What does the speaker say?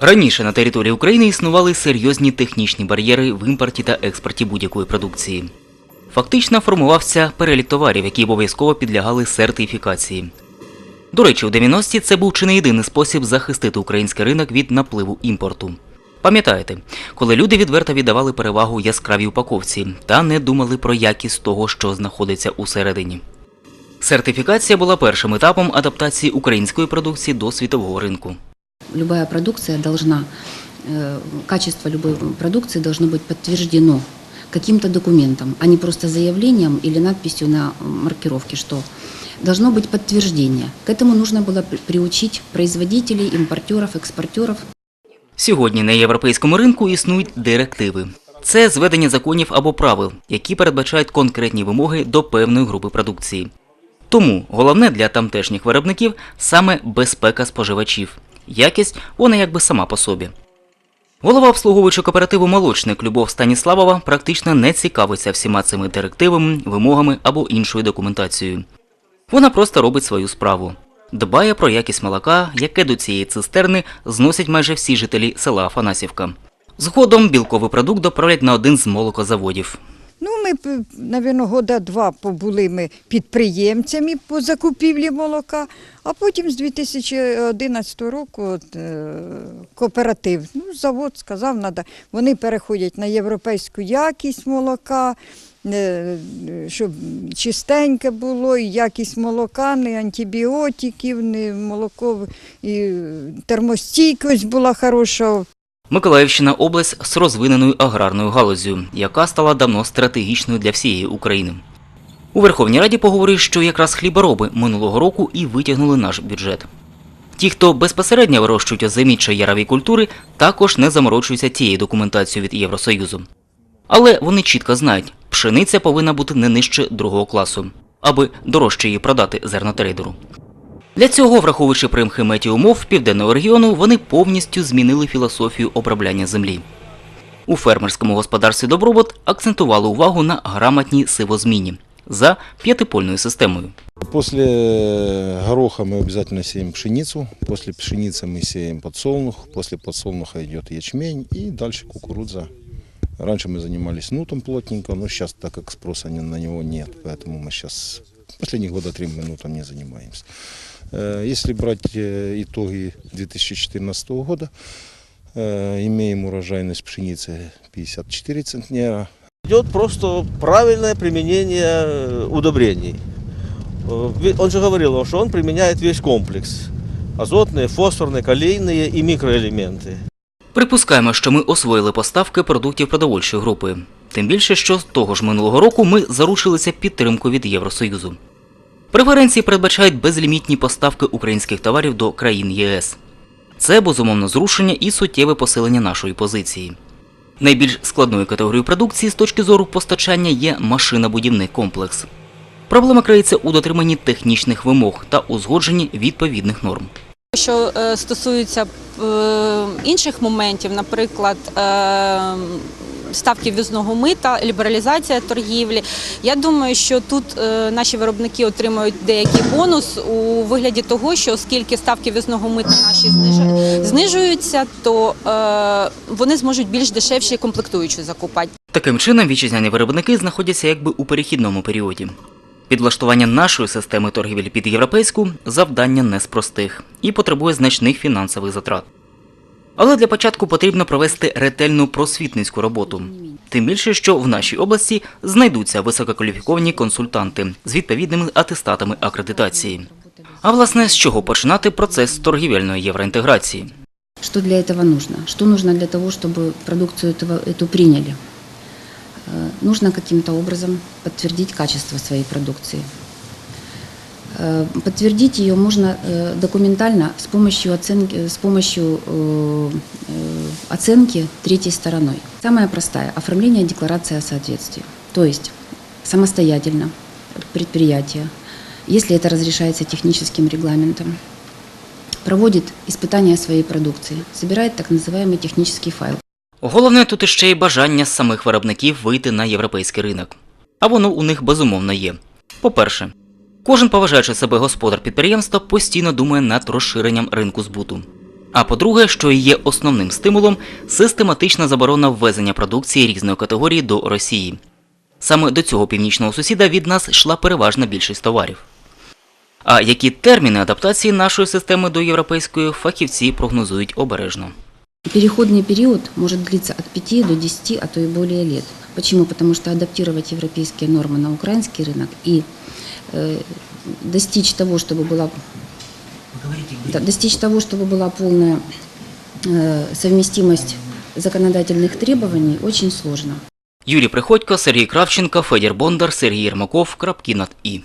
Раніше на території України існували серйозні технічні бар'єри в імпорті та експорті будь-якої продукції. Фактично формувався перелік товарів, які обов'язково підлягали сертифікації. До речі, у 90-ті це був чи не єдиний спосіб захистити український ринок від напливу імпорту. Пам'ятаєте, коли люди відверто віддавали перевагу яскравій упаковці та не думали про якість того, що знаходиться усередині. Сертифікація була першим етапом адаптації української продукції до світового ринку Любая продукция должна, э, качество любой продукции должно быть подтверждено каким-то документом, а не просто заявлением или надписью на маркировке, что должно быть подтверждение. К этому нужно было при- приучить производителей, импортеров, экспортеров. Сьогодні на європейському ринку існують директиви. Це зведення законів або правил, які передбачають конкретні вимоги до певної групи продукції. Тому головне для тамтешніх виробників саме безпека споживачів. Якість вона якби сама по собі. Голова обслуговуючого кооперативу молочник Любов Станіславова практично не цікавиться всіма цими директивами, вимогами або іншою документацією. Вона просто робить свою справу. Дбає про якість молока, яке до цієї цистерни зносять майже всі жителі села Афанасівка. Згодом білковий продукт доправлять на один з молокозаводів. Ми, п- навірно, года два побули ми підприємцями по закупівлі молока, а потім з 2011 року е, кооператив, ну, завод сказав, надо, вони переходять на європейську якість молока, е, щоб чистеньке було, і якість молока, не антибіотиків, не молоко, і термостійкость була хороша. Миколаївщина область з розвиненою аграрною галузю, яка стала давно стратегічною для всієї України. У Верховній Раді поговорили, що якраз хлібороби минулого року і витягнули наш бюджет. Ті, хто безпосередньо вирощують озимі чи ярові культури, також не заморочуються тією документацією від Євросоюзу. Але вони чітко знають, пшениця повинна бути не нижче другого класу, аби дорожче її продати зернотрейдеру. Для цього, враховуючи примхи метеоумов південного регіону, вони повністю змінили філософію обробляння землі. У фермерському господарстві Добробут акцентували увагу на грамотній сивозміні за п'ятипольною системою. После гороха мы обязательно сеем пшеницу, после пшеницы мы сеем подсолнух, после подсолнуха идет ячмень и дальше кукуруза. Раньше мы занимались нутом плотненько, но сейчас, так как спроса ни- на него нет, поэтому мы сейчас последних года три мы нутом не занимаемся. Э, Если брать э, итоги 2014 года, э, имеем урожайность пшеницы 54 центнера, Идет просто правильное применение э, удобрений. Э, ве- Он же говорил, что он применяет весь комплекс. Азотные, фосфорные, калийные и микроэлементы. Припускаємо, що ми освоїли поставки продуктів продовольчої групи. Тим більше, що з того ж минулого року ми заручилися підтримкою від Євросоюзу. Преференції передбачають безлімітні поставки українських товарів до країн ЄС. Це безумовно зрушення і суттєве посилення нашої позиції. Найбільш складною категорією продукції з точки зору постачання є машинобудівний комплекс. Проблема криється у дотриманні технічних вимог та узгодженні відповідних норм. Що е, стосується е, інших моментів, наприклад, е, ставки в'їзного мита, лібералізація торгівлі, я думаю, що тут е, наші виробники отримують деякий бонус у вигляді того, що оскільки ставки в'їзного мита наші зниж- знижуються, то е, вони зможуть більш дешевші комплектуючі закупати. Таким чином, вітчизняні виробники знаходяться якби у перехідному періоді. Підлаштування нашої системи торгівлі під європейську завдання не з простих і потребує значних фінансових затрат. Але для початку потрібно провести ретельну просвітницьку роботу. Тим більше, що в нашій області знайдуться висококваліфіковані консультанти з відповідними атестатами акредитації. А власне, з чого починати процес торгівельної євроінтеграції? Что для этого нужно? Что нужно для того, чтобы продукцию этого, эту приняли? Э, Нужно каким-то образом подтвердить качество своей продукции. Э, Подтвердить ее можно э, документально с помощью оценки, с помощью э, э, оценки третьей стороной. Самая простая – оформление декларации о соответствии. То есть самостоятельно предприятие, если это разрешается техническим регламентом, проводит испытания своей продукции, собирает так называемый технический файл. Головне тут іще й бажання самих виробників вийти на європейський ринок. А воно у них безумовно є. По-перше, кожен поважаючи себе господар підприємства постійно думає над розширенням ринку збуту. А по-друге, що є основним стимулом, систематична заборона ввезення продукції різної категорії до Росії. Саме до цього північного сусіда від нас йшла переважна більшість товарів. А які терміни адаптації нашої системи до європейської фахівці прогнозують обережно. Переходный период может длиться от 5 до 10, а то и более лет. Почему? Потому что адаптировать европейские нормы на украинский рынок и э, достичь того, чтобы была да, достичь того, чтобы была полная э, совместимость законодательных требований, очень сложно. Юрій Приходько, Сергій Кравченко, Федір Бондар, Сергій Єрмаков, Крапки над І.